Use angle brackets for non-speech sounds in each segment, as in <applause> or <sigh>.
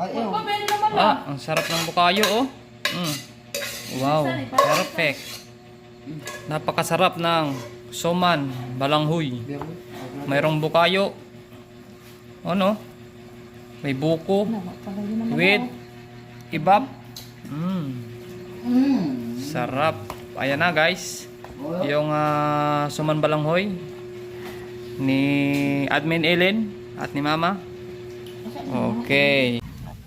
Ay, naman Ah, ang sarap ng bukayo oh. Mm. Wow, perfect. Napakasarap ng soman, balanghoy. Mayroong bukayo. Ano? May buko with ibab. Mm. Mm. Sarap. Ayan na guys. Yung ah, suman balanghoy ni Admin Ellen at ni Mama. Okay.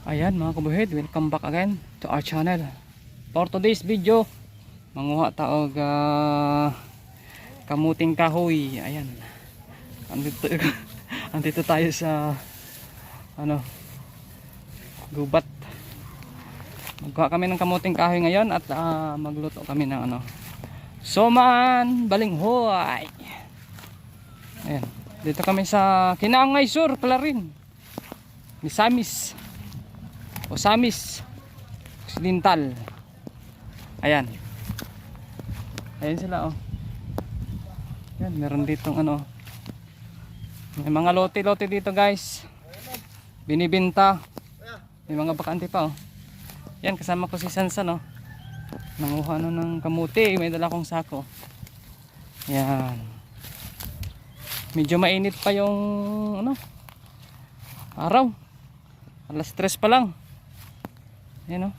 Ayan mga kabuhid, welcome back again to our channel. For today's video, manguha taog ah, kamuting kahoy. Ayan. Andito, <laughs> andito tayo sa ano gubat. Magkuha kami ng kamuting kahoy ngayon at ah, magluto kami ng ano Soman Balinghoy. Ayan. Dito kami sa Kinaangay Sur, Clarin. Ni Samis. O Samis. Occidental. Ayan. Ayan sila oh. Ayan, meron ditong ano. May mga lote-lote dito guys. Binibinta. May mga bakante pa oh. Yan, kasama ko si Sansan oh. Nanguha na ng kamuti. May dala kong sako. Yan. Medyo mainit pa yung ano araw. Alas 3 pa lang. Yan oh.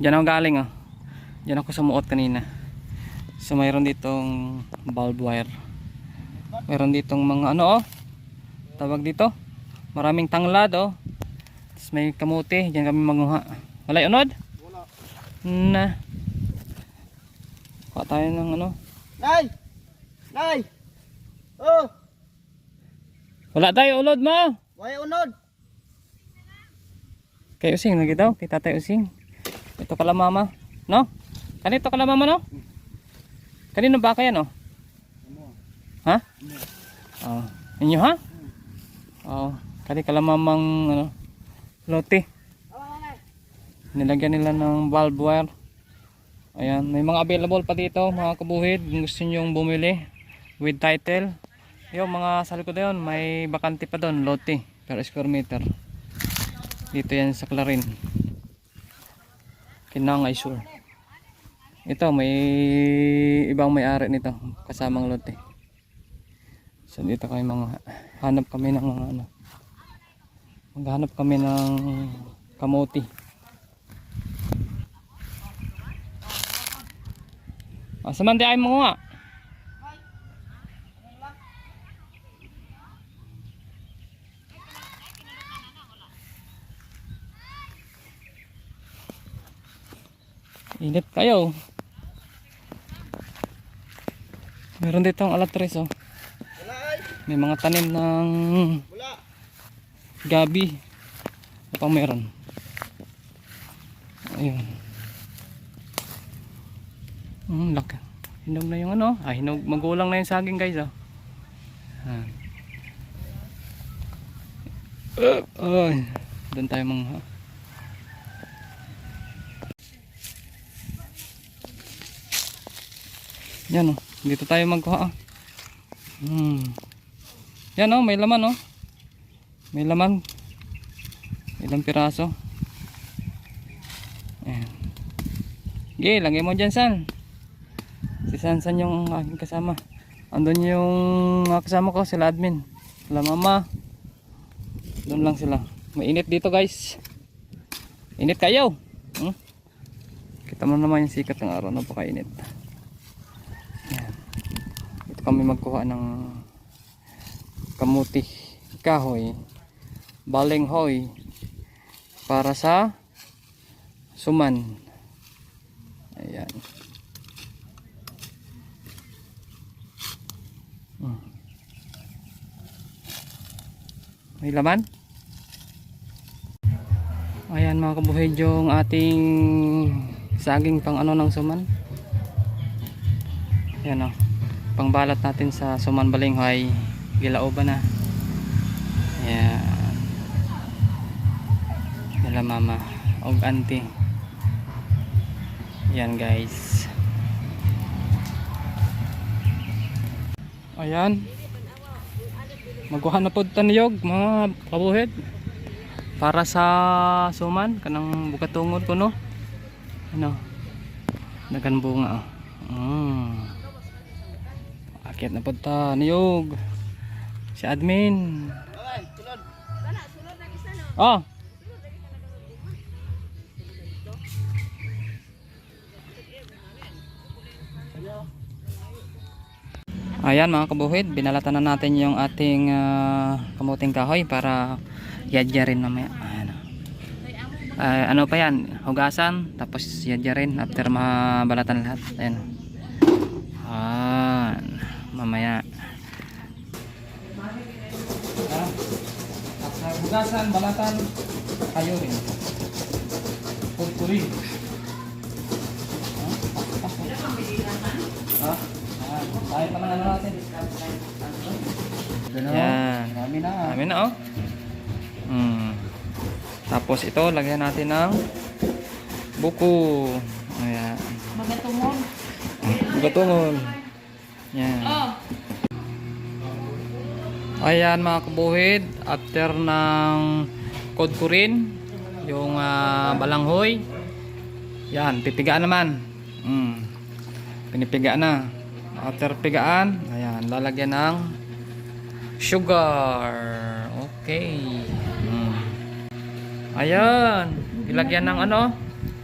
Diyan ako galing oh. Diyan ako sumuot kanina. So mayroon ditong bulb wire. Mayroon ditong mga ano oh. Tawag dito. Maraming tanglad oh. Tapos may kamuti. Diyan kami manguha. Wala unod? Wala. Na. Kuha tayo ng ano. Nay! Nay! Oh! Wala tayo ulod mo. Way unod! Kay Using lagi daw, kay Tatay Using. Ito kala mama, no? Kanito kala mama, no? Kanino ba kaya, no? Ha? Oh, inyo ha? Oh, kani kala mamang ano, lote. Nilagyan nila ng bulb wire. Ayan, may mga available pa dito, mga kabuhid. Kung gusto niyo bumili with title. Yung mga sa likod na yun, may bakante pa doon, lote per square meter. Dito yan sa Clarin. Kinangay Sur. Ito, may ibang may-ari nito. Kasamang lote. So dito kami mga hanap kami ng mga ano. Maghanap kami ng kamote. Ah, samante ay mo nga. Init kayo. Meron dito ang alatres oh. May mga tanim ng gabi. Ano pang meron? Ayun. Hmm, laki. Hinog na yung ano. Ah, hinog. Magulang na yung saging guys oh. Ah. Uh, ay. Doon tayo mga Yan oh. Dito tayo magkuha ah. Hmm. Yan oh, may laman oh. May laman. Ilang piraso. Ayan. Okay, lagay mo dyan San. Si San San yung aking kasama. Andun yung kasama ko, sila admin. Sila mama. Doon lang sila. Mainit dito guys. Init kayo. Hmm? Kita mo naman yung sikat ng araw. Napakainit. Ayan. Kami magkuha ng kamuti kahoy balenghoy para sa suman. Ayan. Hmm. may laman? Ayan mga kabuhid yung ating saging pang ano ng suman. Ayan o pangbalat natin sa suman balenghoy gilaoban na. Ayan nila mama og auntie. Yan guys. Ayan. Magkuha na po taniyog mga kabuhid para sa suman kanang bukatungod ko no? Ano? Dagan bunga oh. mm. Akit na punta niyog si admin oh Ayan mga kabuhid, binalatan na natin yung ating ah, kamuting kahoy para yadya rin mamaya. Ayan. Ay, ano pa yan? Hugasan, tapos yadya rin after mabalatan lahat. Ayan. Ayan. Mamaya. After hugasan, balatan, kayo rin. Purpuri. Ha? Ah, tayo pa lang ano natin. Yan. Dami na. Dami na oh. Hmm. Tapos ito, lagyan natin ng buko. Ayan. Magatumon. Gatungon. Yan. Oh, Ayan mga kabuhid, after ng kodkurin, yung ah, balanghoy, yan, pipigaan naman. Mm. Pinipiga na. After pigaan, ayan, lalagyan ng sugar. Okay. Mm. Ayan, ilagyan ng ano?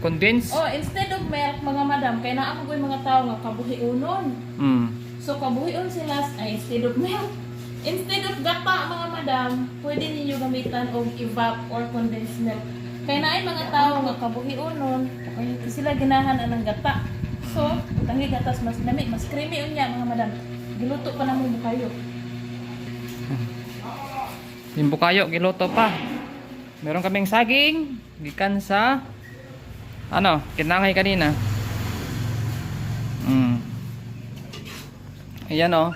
Condense. oh, instead of milk, mga madam, kaya na ako ko yung mga tao nga kabuhiunon. Mm. So, kabuhiun sila, ay instead of milk. Instead of gata, mga madam, pwede ninyo gamitan og evap or condensed milk. Kaya na ay mga tao nga kabuhiunon, kaya sila ginahan ang gata. So, tangi gatas mas dami, mas creamy unya mga madam. Giluto pa na mo kayo. <laughs> Yung bukayo, giluto pa. Meron kaming saging, gikan sa ano, kinangay kanina. Ayan oh.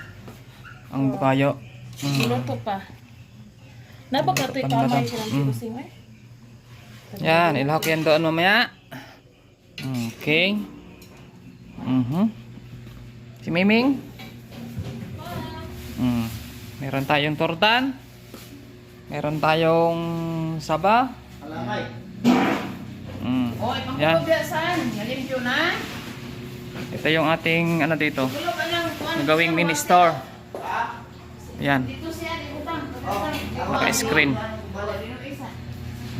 Ang bukayo. Mm. Giluto pa. Napaka ito'y kamay silang mm. mm. eh. Yan, ilahok yan doon mamaya. Okay. Mhm. Si Miming? Mm. Meron tayong tortan. Meron tayong saba. Alamay. Mm. Oh, Yan. ipangkubiasan. Nalimpyo na. Ito yung ating ano dito. Gulo ka lang. Kuwan. Gawing mini store. Yan. Naka-screen.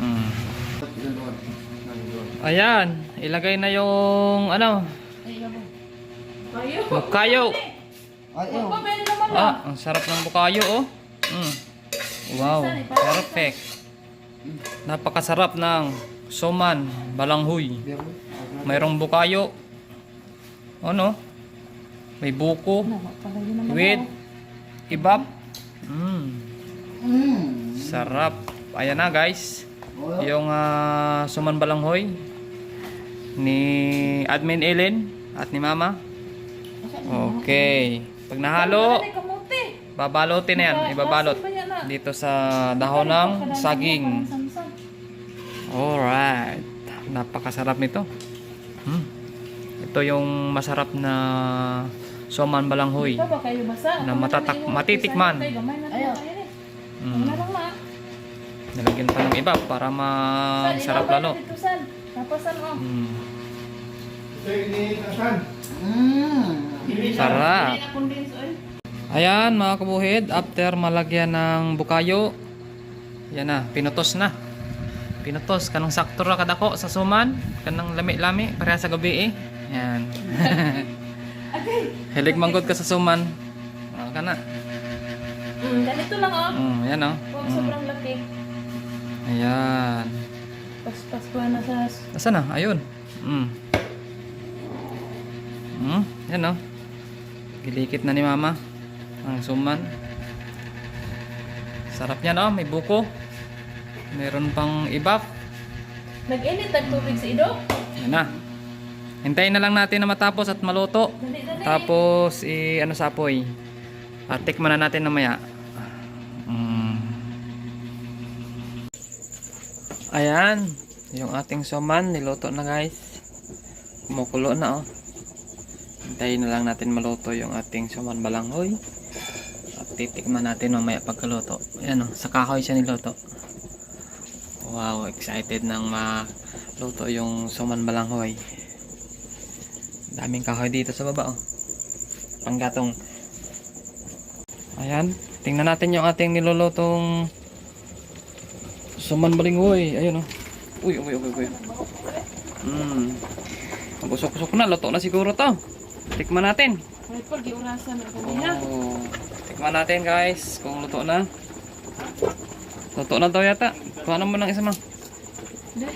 Mm. Ayan, ilagay na yung ano, Kayo. bukayo. Ah, ang sarap ng bukayo oh. Mm. Wow, perfect. Napakasarap ng soman, balanghoy. Mayroong bukayo. Ano? May buko naman with ibab. Mm. Mm. Sarap. Ayan na guys. Yung ah, suman balanghoy ni Admin Ellen at ni Mama. Okay. Pag nahalo, babalotin na yan. Ibabalot dito sa dahon ng saging. Alright. Napakasarap nito. Hmm. Ito yung masarap na suman balanghoy. Ikaw ba kayo basa? Na matatak- matitikman. Eh. Mm. Ano. Nalagyan pa ng iba para masarap lalo. Ano? Mm. Mm. Sarap. Ayan mga kabuhid, after malagyan ng bukayo, yan na, pinutos na. Pinutos, kanang sakto ra kadako sa suman, kanang lami-lami, pareha sa gabi eh. Yan. <laughs> Hilig manggod ka sa suman. Ah, kana. Mm, ganito lang oh. Mm, yan oh. Huwag Mm. sobrang laki. Ayan. Pas-pas ko na sa... Nasaan na? Ayun. Mm. Mm, yan oh. Gilikit na ni mama. Ang suman. Sarap yan oh, may buko. Meron pang ibap. Nag-init ang tubig sa idok. Yan na. Hintayin na lang natin na matapos at maluto. Tapos, i ano sa. At tikman na natin namaya. Mm. Ayan. Yung ating suman, niluto na guys. Kumukulo na oh. Hintayin na lang natin maluto yung ating suman balanghoy. At titikman natin mamaya pagkaluto. Ayan oh, sa kahoy siya niluto. Wow, excited nang maluto yung suman balanghoy. Daming kahoy dito sa baba oh. Panggatong. Ayan, tingnan natin yung ating nilulutong suman balinghoy. Ayun oh. Uy, uy, uy, uy. Hmm. Mag-usok-usok na, luto na siguro to. Tikman natin. Na. Oh. Tikman natin guys, kung luto na. Luto na daw yata. Kuha naman ng isa ma. Di.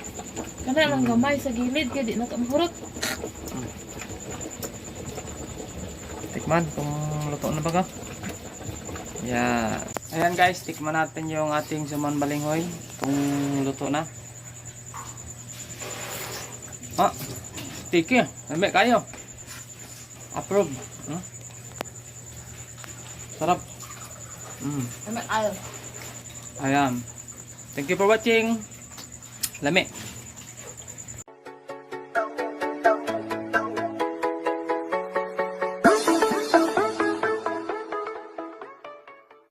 Kana lang gamay sa gilid kaya di na ka mahurot. Tikman kung luto na ba ka. Yeah. Ayan guys, tikman natin yung ating suman balinghoy. Kung luto na. Ah, tiki. Lamig kayo. Approve. Hmm? Sarap. Mm. Ay, ay. Ayan. Thank you for watching. 来妹